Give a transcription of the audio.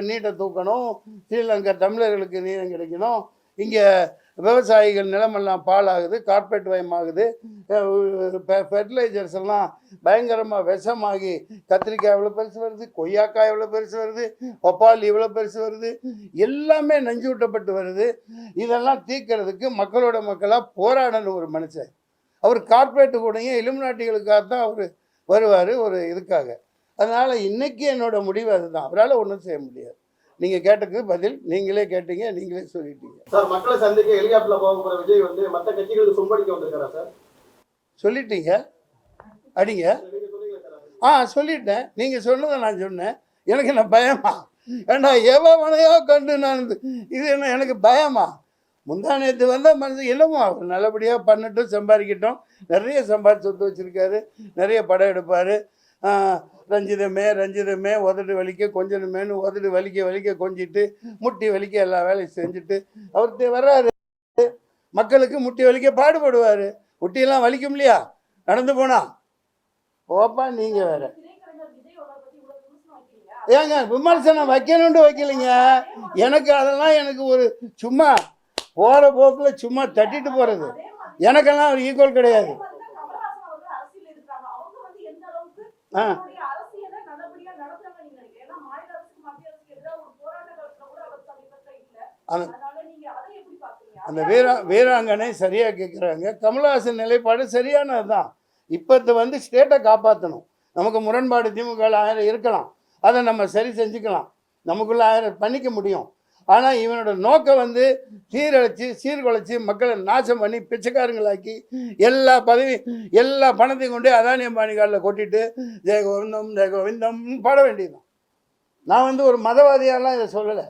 நீட்டை தூக்கணும். ஸ்ரீலங்கா தமிழர்களுக்கு நீளம் கிடைக்கணும். இங்கே விவசாயிகள் நிலமெல்லாம் பாழாகுது கார்பரேட் வயமாகுது. ஃபெர்டிலைசர்ஸ் எல்லாம் பயங்கரமாக விஷமாகி கத்திரிக்காய் எவ்வளோ பெருசு வருது கொய்யாக்காய் எவ்வளோ பெருசு வருது பப்பாளி இவ்வளோ பெருசு வருது. எல்லாமே நஞ்சூட்டப்பட்டு வருது. இதெல்லாம் தீர்க்கறதுக்கு மக்களோட மக்களாக போராடணும் ஒரு மனுஷன். அவர் கார்பரேட்டு கூடயும் இலுமினாட்டிகளுக்காக தான் அவர் வருவார் ஒரு இதுக்காக. அதனால் இன்னைக்கு என்னோட முடிவு அதுதான். அவரால் ஒன்றும் செய்ய முடியாது. நீங்கள் கேட்டதுக்கு பதில் நீங்களே கேட்டீங்க நீங்களே சொல்லிட்டீங்க. சார் மக்களை சந்திக்க ஹெலிகாப்டர்ல போக விஜய் வந்து மத்த கட்சிகளுக்கு சும்படிக்க வந்திருக்காரா சார்? சொல்லிட்டீங்க? அடிங்க. ஆ சொல்லிட்டேன். நீங்கள் சொன்னதை நான் சொன்னேன். எனக்கு என்ன பயமா? ஏண்டா எவனையோ கண்டு நான் இது என்ன எனக்கு பயமா? முந்தா நேற்று வந்தால் மனசு இல்லைம்மா அவர் நல்லபடியாக பண்ணட்டும் சம்பாதிக்கட்டும். நிறைய சம்பாதிச்சு சொத்து வச்சுருக்காரு. நிறைய படம் எடுப்பார். ரஞ்சிதமே ரஞ்சிதமே உதடு வலிக்க கொஞ்சணுமேனு உதடு வலிக்க வலிக்க கொஞ்சிட்டு முட்டி வலிக்க எல்லா வேலையும் செஞ்சுட்டு அவர்கிட்ட வர்றாரு. மக்களுக்கு முட்டி வலிக்க பாடுபடுவார். முட்டியெல்லாம் வலிக்கும் இல்லையா? நடந்து போனா. ஓப்பா நீங்கள் வேற. ஏங்க விமர்சனம் வைக்கணும்னு வைக்கலைங்க. எனக்கு அதெல்லாம் எனக்கு ஒரு சும்மா போகிற போக்கில் சும்மா தட்டிட்டு போகிறது எனக்கெல்லாம் ஒரு ஈக்குவல் கிடையாது. ஆ. அந்த- அந்த வீரா வீராங்கனை சரியாக கேட்குறாங்க கமலஹாசன் நிலைப்பாடு சரியானது தான் இப்போ வந்து ஸ்டேட்டை காப்பாற்றணும் நமக்கு முரண்பாடு திமுக ஆயிரம் இருக்கலாம். அதை நம்ம சரி செஞ்சுக்கலாம். நமக்குள்ள ஆயிரம் பண்ணிக்க முடியும். ஆனால் இவனோட நோக்கம் வந்து சீரழிச்சு சீர்குலைச்சி மக்களை நாசம் பண்ணி பிச்சைக்காரங்களாக்கி எல்லா பதவி எல்லா பணத்தையும் கொண்டு அதானி அம்பானி காலில் கொட்டிட்டு ஜெய கோவிந்தம் ஜெய கோவிந்தம் பாட வேண்டியதுதான். நான் வந்து ஒரு மதவாதியாலாம் இதை சொல்லலை.